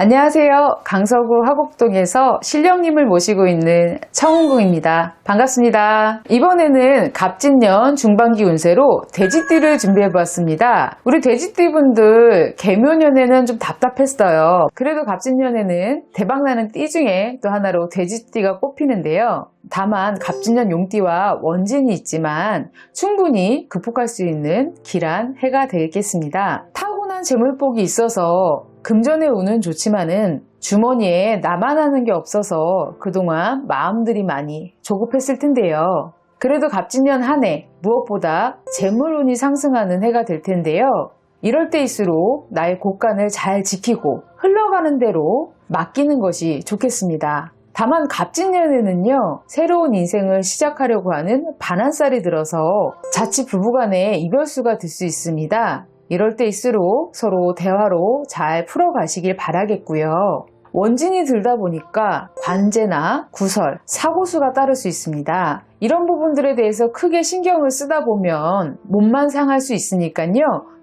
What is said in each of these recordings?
안녕하세요. 강서구 화곡동에서 신령님을 모시고 있는 청운궁입니다. 반갑습니다. 이번에는 갑진년 중반기 운세로 돼지띠를 준비해보았습니다. 우리 돼지띠분들 개묘년에는 좀 답답했어요. 그래도 갑진년에는 대박나는 띠 중에 또 하나로 돼지띠가 꼽히는데요. 다만 갑진년 용띠와 원진이 있지만 충분히 극복할 수 있는 길한 해가 되겠습니다. 타고난 재물복이 있어서 금전의 운은 좋지만은 주머니에 나만 하는 게 없어서 그동안 마음들이 많이 조급했을 텐데요. 그래도 갑진년 한 해 무엇보다 재물운이 상승하는 해가 될 텐데요. 이럴 때일수록 나의 곳간을 잘 지키고 흘러가는 대로 맡기는 것이 좋겠습니다. 다만 갑진년에는요 새로운 인생을 시작하려고 하는 반한살이 들어서 자칫 부부간에 이별수가 될수 있습니다. 이럴 때일수록 서로 대화로 잘 풀어가시길 바라겠고요. 원진이 들다 보니까 관제나 구설, 사고수가 따를 수 있습니다. 이런 부분들에 대해서 크게 신경을 쓰다 보면 몸만 상할 수 있으니까요.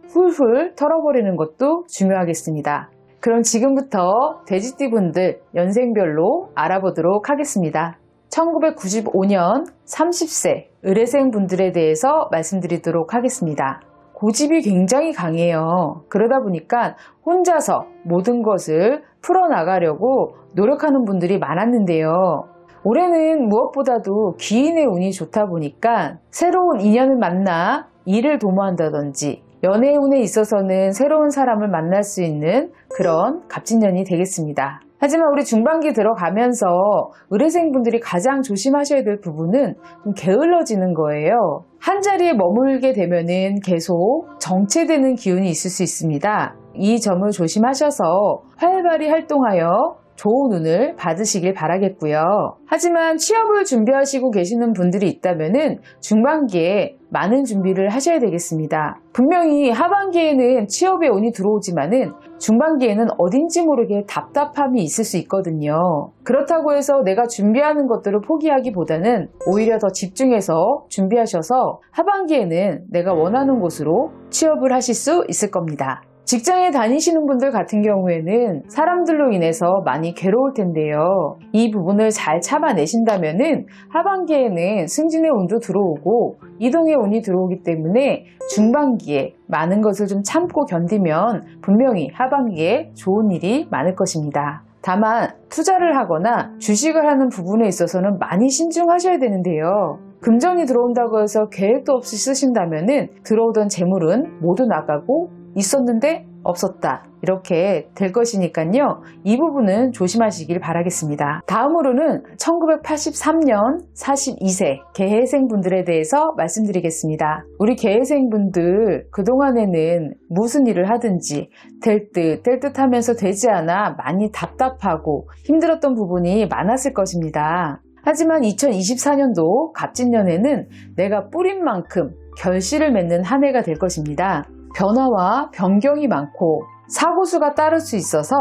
훌훌 털어버리는 것도 중요하겠습니다. 그럼 지금부터 돼지띠분들 연생별로 알아보도록 하겠습니다. 1995년 30세 의뢰생 분들에 대해서 말씀드리도록 하겠습니다. 고집이 굉장히 강해요. 그러다 보니까 혼자서 모든 것을 풀어나가려고 노력하는 분들이 많았는데요. 올해는 무엇보다도 기인의 운이 좋다 보니까 새로운 인연을 만나 일을 도모한다든지 연애 운에 있어서는 새로운 사람을 만날 수 있는 그런 갑진년이 되겠습니다. 하지만 우리 중반기 들어가면서 의뢰생분들이 가장 조심하셔야 될 부분은 좀 게을러지는 거예요. 한 자리에 머물게 되면은 계속 정체되는 기운이 있을 수 있습니다. 이 점을 조심하셔서 활발히 활동하여 좋은 운을 받으시길 바라겠고요. 하지만 취업을 준비하시고 계시는 분들이 있다면은 중반기에 많은 준비를 하셔야 되겠습니다. 분명히 하반기에는 취업의 운이 들어오지만은 중반기에는 어딘지 모르게 답답함이 있을 수 있거든요. 그렇다고 해서 내가 준비하는 것들을 포기하기보다는 오히려 더 집중해서 준비하셔서 하반기에는 내가 원하는 곳으로 취업을 하실 수 있을 겁니다. 직장에 다니시는 분들 같은 경우에는 사람들로 인해서 많이 괴로울 텐데요. 이 부분을 잘 참아내신다면 은 하반기에는 승진의 운도 들어오고 이동의 운이 들어오기 때문에 중반기에 많은 것을 좀 참고 견디면 분명히 하반기에 좋은 일이 많을 것입니다. 다만 투자를 하거나 주식을 하는 부분에 있어서는 많이 신중하셔야 되는데요. 금전이 들어온다고 해서 계획도 없이 쓰신다면은 들어오던 재물은 모두 나가고 있었는데 없었다. 이렇게 될 것이니까요. 이 부분은 조심하시길 바라겠습니다. 다음으로는 1983년 42세 개해생분들에 대해서 말씀드리겠습니다. 우리 개해생분들 그동안에는 무슨 일을 하든지 될 듯, 될 듯 하면서 되지 않아 많이 답답하고 힘들었던 부분이 많았을 것입니다. 하지만 2024년도 갑진년에는 내가 뿌린 만큼 결실을 맺는 한 해가 될 것입니다. 변화와 변경이 많고 사고수가 따를 수 있어서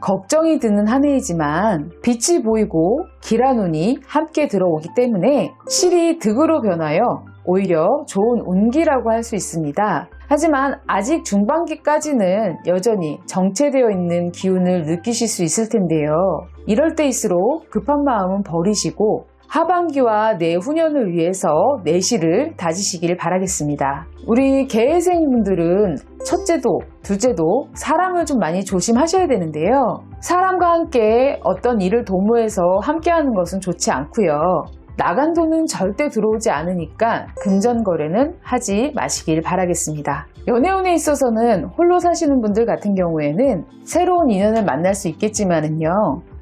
걱정이 드는 한 해이지만 빛이 보이고 운이 함께 들어오기 때문에 실이 득으로 변하여 오히려 좋은 운기라고 할 수 있습니다. 하지만 아직 중반기까지는 여전히 정체되어 있는 기운을 느끼실 수 있을 텐데요. 이럴 때일수록 급한 마음은 버리시고 하반기와 내후년을 위해서 내실을 다지시길 바라겠습니다. 우리 개회생분들은 첫째도 둘째도 사람을 좀 많이 조심하셔야 되는데요. 사람과 함께 어떤 일을 도모해서 함께하는 것은 좋지 않고요. 나간 돈은 절대 들어오지 않으니까 금전 거래는 하지 마시길 바라겠습니다. 연애운에 있어서는 홀로 사시는 분들 같은 경우에는 새로운 인연을 만날 수 있겠지만은요.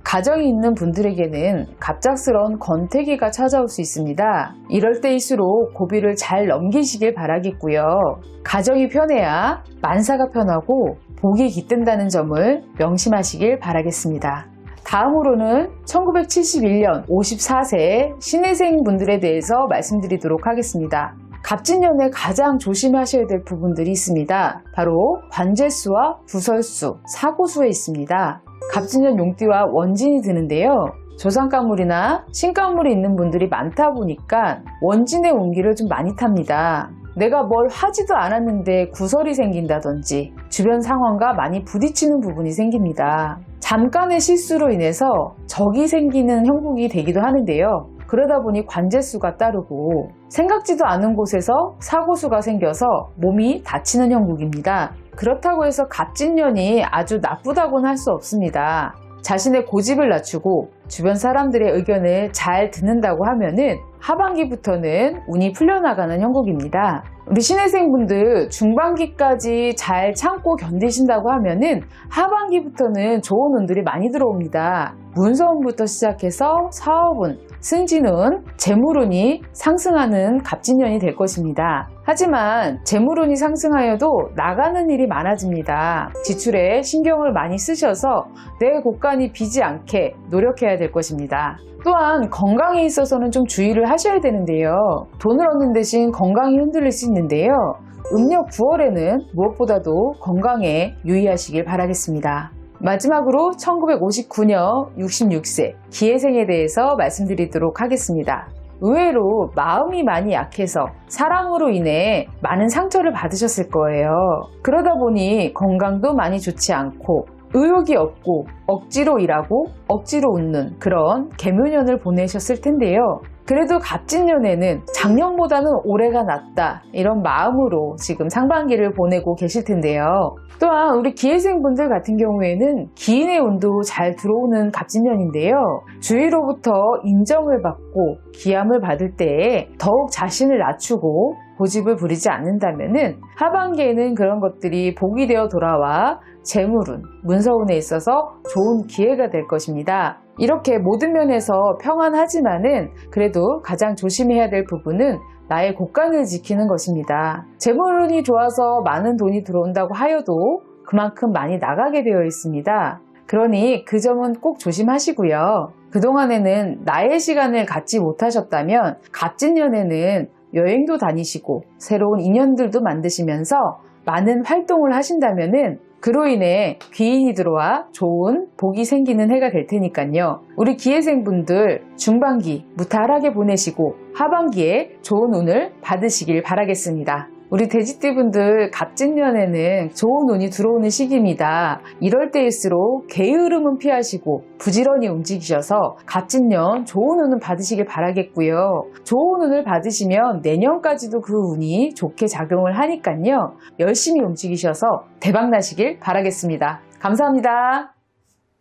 가정이 있는 분들에게는 갑작스러운 권태기가 찾아올 수 있습니다. 이럴 때일수록 고비를 잘 넘기시길 바라겠고요. 가정이 편해야 만사가 편하고 복이 깃든다는 점을 명심하시길 바라겠습니다. 다음으로는 1971년 54세 신혜생 분들에 대해서 말씀드리도록 하겠습니다. 갑진년에 가장 조심하셔야 될 부분들이 있습니다. 바로 관제수와 부설수, 사고수에 있습니다. 갑진년 용띠와 원진이 드는데요. 조상가물이나 신가물이 있는 분들이 많다 보니까 원진의 운기를 좀 많이 탑니다. 내가 뭘 하지도 않았는데 구설이 생긴다든지 주변 상황과 많이 부딪히는 부분이 생깁니다. 잠깐의 실수로 인해서 적이 생기는 형국이 되기도 하는데요. 그러다 보니 관제수가 따르고 생각지도 않은 곳에서 사고수가 생겨서 몸이 다치는 형국입니다. 그렇다고 해서 갑진년이 아주 나쁘다고는 할 수 없습니다. 자신의 고집을 낮추고 주변 사람들의 의견을 잘 듣는다고 하면은 하반기부터는 운이 풀려나가는 형국입니다. 우리 신혜생분들 중반기까지 잘 참고 견디신다고 하면은 하반기부터는 좋은 운들이 많이 들어옵니다. 문서운부터 시작해서 사업운, 승진운, 재물운이 상승하는 갑진년이 될 것입니다. 하지만 재물운이 상승하여도 나가는 일이 많아집니다. 지출에 신경을 많이 쓰셔서 내 곳간이 비지 않게 노력해야 될 것입니다. 또한 건강에 있어서는 좀 주의를 하셔야 되는데요. 돈을 얻는 대신 건강이 흔들릴 수 있는데요. 음력 9월에는 무엇보다도 건강에 유의하시길 바라겠습니다. 마지막으로 1959년 66세 기해생에 대해서 말씀드리도록 하겠습니다. 의외로 마음이 많이 약해서 사랑으로 인해 많은 상처를 받으셨을 거예요. 그러다 보니 건강도 많이 좋지 않고 의욕이 없고 억지로 일하고 억지로 웃는 그런 개묘년을 보내셨을 텐데요. 그래도 갑진년에는 작년보다는 올해가 낫다 이런 마음으로 지금 상반기를 보내고 계실 텐데요. 또한 우리 기회생분들 같은 경우에는 기인의 운도 잘 들어오는 갑진년인데요. 주위로부터 인정을 받고 기함을 받을 때에 더욱 자신을 낮추고 고집을 부리지 않는다면은 하반기에는 그런 것들이 복이 되어 돌아와 재물운, 문서운에 있어서 좋은 기회가 될 것입니다. 이렇게 모든 면에서 평안하지만은 그래도 가장 조심해야 될 부분은 나의 곳간을 지키는 것입니다. 재물운이 좋아서 많은 돈이 들어온다고 하여도 그만큼 많이 나가게 되어 있습니다. 그러니 그 점은 꼭 조심하시고요. 그동안에는 나의 시간을 갖지 못하셨다면 갑진년에는 여행도 다니시고 새로운 인연들도 만드시면서 많은 활동을 하신다면은 그로 인해 귀인이 들어와 좋은 복이 생기는 해가 될 테니까요. 우리 기회생분들 중반기 무탈하게 보내시고 하반기에 좋은 운을 받으시길 바라겠습니다. 우리 돼지띠분들 갑진년에는 좋은 운이 들어오는 시기입니다. 이럴 때일수록 게으름은 피하시고 부지런히 움직이셔서 갑진년 좋은 운을 받으시길 바라겠고요. 좋은 운을 받으시면 내년까지도 그 운이 좋게 작용을 하니까요. 열심히 움직이셔서 대박 나시길 바라겠습니다. 감사합니다.